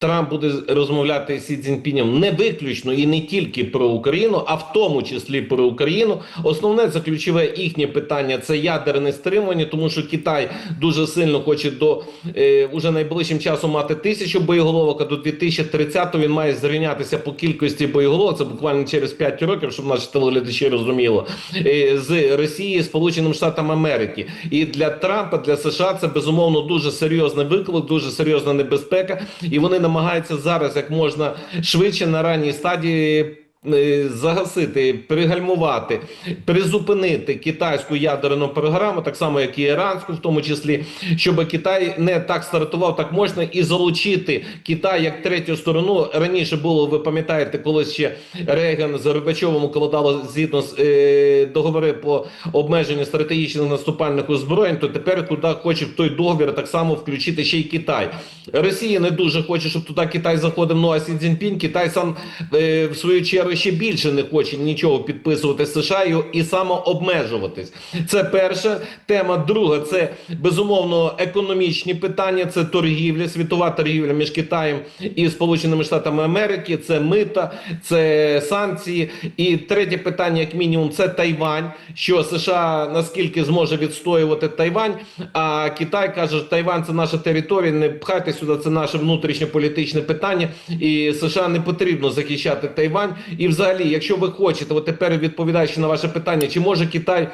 Трамп буде розмовляти з Цзіньпінем не виключно і не тільки про Україну, а в тому числі про Україну. Основне це ключове їхнє питання це ядерне стримування, тому що Китай дуже сильно хоче до е, уже найближчим часом мати тисячу боєголовок. А до 2030-го він має зрівнятися по кількості боєголовок. Це буквально через 5 років, щоб наші телеглядачі розуміли е, з Росії, Сполученим Штатам Америки. І для Трампа, для США це безумовно дуже серйозний виклик, дуже серйозна небезпека, і вони намагаються зараз як можна швидше на ранній стадії. Е, Загасити, пригальмувати, призупинити китайську ядерну програму, так само як і іранську, в тому числі, щоб Китай не так стартував так можна і залучити Китай як третю сторону. Раніше було, ви пам'ятаєте, коли ще Рейган з Горбачовим укладало згідно з е, договори по обмеженню стратегічних наступальних озброєнь, то тепер туди хоче в той договір так само включити ще й Китай. Росія не дуже хоче, щоб туди Китай заходив. Ну а Сі Цзіньпінь, Китай сам е, в свою чергу ще більше не хоче нічого підписувати з США і самообмежуватись. Це перша тема. Друга це безумовно економічні питання. Це торгівля, світова торгівля між Китаєм і Сполученими Штатами Америки. Це мита, це санкції. І третє питання, як мінімум, це Тайвань. Що США наскільки зможе відстоювати Тайвань? А Китай каже, що Тайвань це наша територія. Не пхайте сюди. Це наше внутрішньополітичне питання. І США не потрібно захищати Тайвань. І, взагалі, якщо ви хочете, от тепер відповідаючи на ваше питання, чи може Китай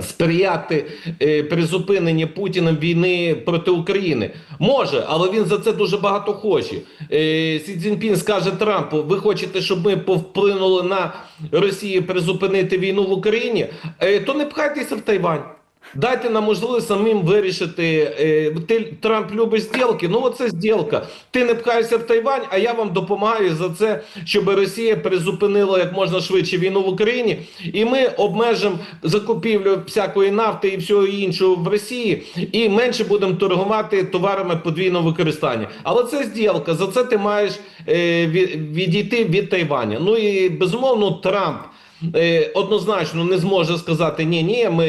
сприяти е, призупиненні Путіним війни проти України може, але він за це дуже багато хоче. Е, Сі Цзіньпін скаже Трампу: ви хочете, щоб ми повплинули на Росію призупинити війну в Україні? Е, то не пхайтеся в Тайвань. Дайте нам можливість самим вирішити. Е, ти Трамп любить зділки. Ну оце зділка. Ти не пхаєшся в Тайвань, а я вам допомагаю за це, щоб Росія призупинила як можна швидше війну в Україні, і ми обмежимо закупівлю всякої нафти і всього іншого в Росії, і менше будемо торгувати товарами подвійного використання. Але це зділка. За це ти маєш е, від- відійти від Тайваня. Ну і безумовно, Трамп. Е, однозначно не зможе сказати ні, ні, ми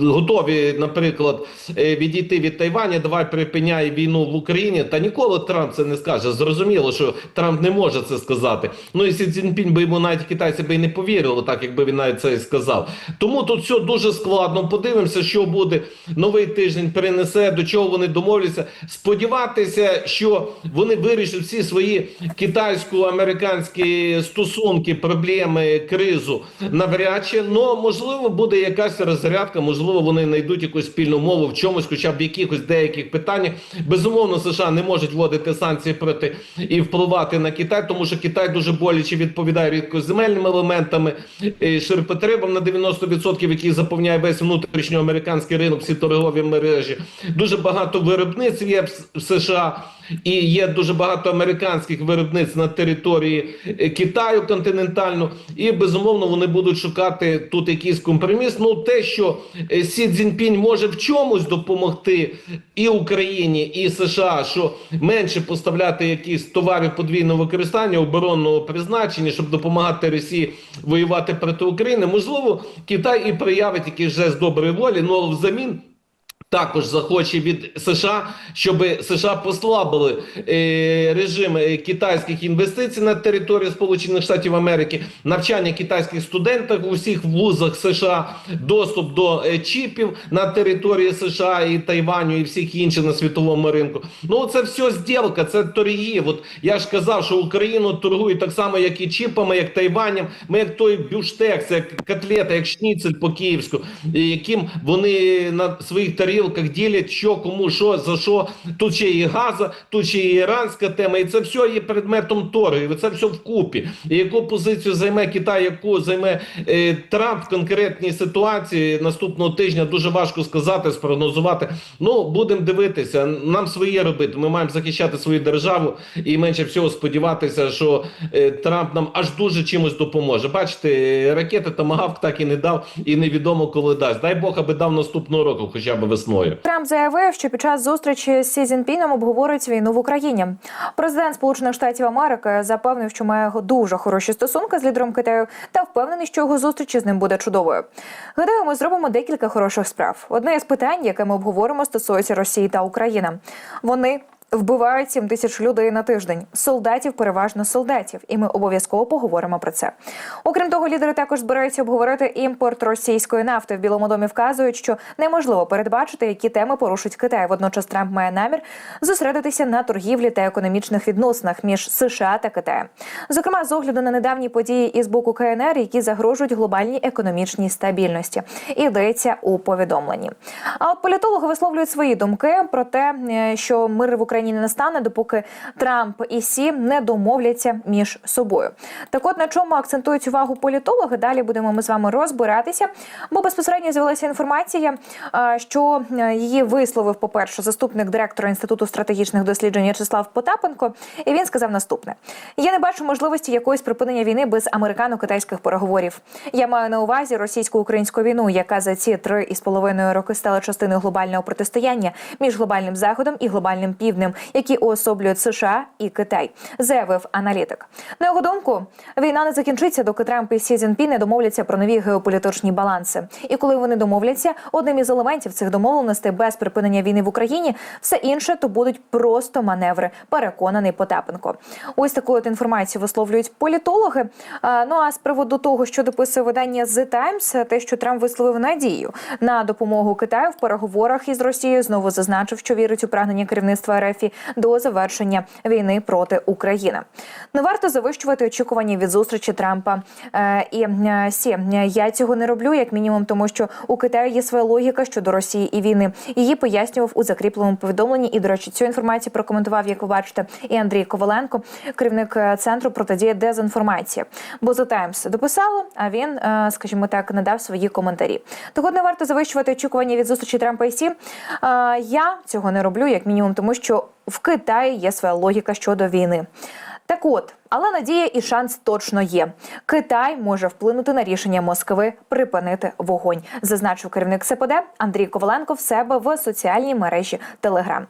готові, наприклад, е, відійти від Тайваня. Давай припиняй війну в Україні. Та ніколи Трамп це не скаже. Зрозуміло, що Трамп не може це сказати. Ну і Сі Цзіньпінь би йому навіть китайці би і не повірили, так якби він навіть це і сказав. Тому тут все дуже складно. Подивимося, що буде новий тиждень. Перенесе до чого вони домовляться. Сподіватися, що вони вирішать всі свої китайсько-американські стосунки, проблеми, кризу навряд чи. Ну можливо, буде якась розрядка, можливо, вони знайдуть якусь спільну мову в чомусь, хоча б якихось деяких питаннях. Безумовно, США не можуть вводити санкції проти і впливати на Китай, тому що Китай дуже боляче відповідає рідкоземельними елементами, е, ширпотребам на 90%, який заповняє весь внутрішньоамериканський ринок, всі торгові мережі. Дуже багато виробництв є в США. І є дуже багато американських виробництв на території е, Китаю континентальну, і безумовно вони будуть шукати тут якийсь компроміс. Ну те, що е, Сі Цзіньпінь може в чомусь допомогти і Україні, і США, що менше поставляти якісь товарів подвійного використання оборонного призначення, щоб допомагати Росії воювати проти України. Можливо, Китай і проявить якийсь жест доброї волі, ну але взамін. Також захоче від США, щоб США послабили е, режим е, китайських інвестицій на території Сполучених Штатів Америки, навчання китайських студентів у всіх вузах США, доступ до е, чіпів на території США і Тайваню і всіх інших на світовому ринку. Ну це все зділка, це торгів. От я ж казав, що Україну торгують так само, як і чіпами, як Тайванем. Ми як той бюштекс, як котлета, як шніцель по київську, яким вони на своїх тарілках ділять, що кому, що за що. Тут ще і газа, тут ще і іранська тема, і це все є предметом торгів. Це все вкупі. І яку позицію займе Китай, яку займе е, Трамп в конкретній ситуації наступного тижня, дуже важко сказати, спрогнозувати. Ну будемо дивитися. Нам своє робити. Ми маємо захищати свою державу і менше всього сподіватися, що е, Трамп нам аж дуже чимось допоможе. Бачите, ракети Томагавк так і не дав, і невідомо коли дасть. Дай Бог, аби дав наступного року, хоча б весною. Трамп заявив, що під час зустрічі з Сі Цзіньпіном обговорить війну в Україні. Президент Сполучених Штатів Америки запевнив, що має дуже хороші стосунки з лідером Китаю та впевнений, що його зустріч з ним буде чудовою. Гадаю, ми зробимо декілька хороших справ. Одне із питань, яке ми обговоримо, стосується Росії та України. Вони Вбивають 7 тисяч людей на тиждень. Солдатів, переважно солдатів, і ми обов'язково поговоримо про це. Окрім того, лідери також збираються обговорити імпорт російської нафти. В Білому домі вказують, що неможливо передбачити, які теми порушить Китай. Водночас Трамп має намір зосередитися на торгівлі та економічних відносинах між США та Китаєм. Зокрема, з огляду на недавні події із боку КНР, які загрожують глобальній економічній стабільності. Йдеться у повідомленні. А от політологи висловлюють свої думки про те, е, що мир в Україні не настане, допоки Трамп і Сі не домовляться між собою. Так, от на чому акцентують увагу політологи? Далі будемо ми з вами розбиратися, бо безпосередньо з'явилася інформація, що е, її висловив, по перше, заступник директора інституту стратегічних досліджень В'ячеслав Потапенко. І він сказав наступне: я не бачу можливості якоїсь припинення війни без американо-китайських переговорів. Я маю на увазі російсько-українську війну, яка за ці три із половиною роки стала частиною глобального протистояння між глобальним заходом і глобальним півднем, які уособлюють США і Китай, заявив аналітик. На його думку, війна не закінчиться, доки Трамп і Сі Цзіньпін не домовляться про нові геополітичні баланси. І коли вони домовляться, одним із елементів цих домовленостей без припинення війни в Україні, все інше то будуть просто маневри. Переконаний Потапенко. Ось таку от інформацію висловлюють політологи. Ну а з приводу того, що дописує видання The Times, те, що Трамп висловив надію на допомогу Китаю в переговорах із Росією, знову зазначив, що вірить у прагнення керівництва РФ до завершення війни проти України. Не варто завищувати очікування від зустрічі Трампа е, і е, Сі. Я цього не роблю, як мінімум, тому що у Китаю є своя логіка щодо Росії і війни. Її пояснював у закріпленому повідомленні. І, до речі, цю інформацію прокоментував, як ви бачите, і Андрій Коваленко, керівник е, центру протидії дезінформації. Бо The Times дописало, а він, е, скажімо так, надав свої коментарі. От не варто завищувати очікування від зустрічі Трампа і Сі. Е, Я цього не роблю, як мінімум, тому що в Китаї є своя логіка щодо війни. Так от, але надія і шанс точно є. Китай може вплинути на рішення Москви припинити вогонь, зазначив керівник СПД Андрій Коваленко в себе в соціальній мережі Телеграм.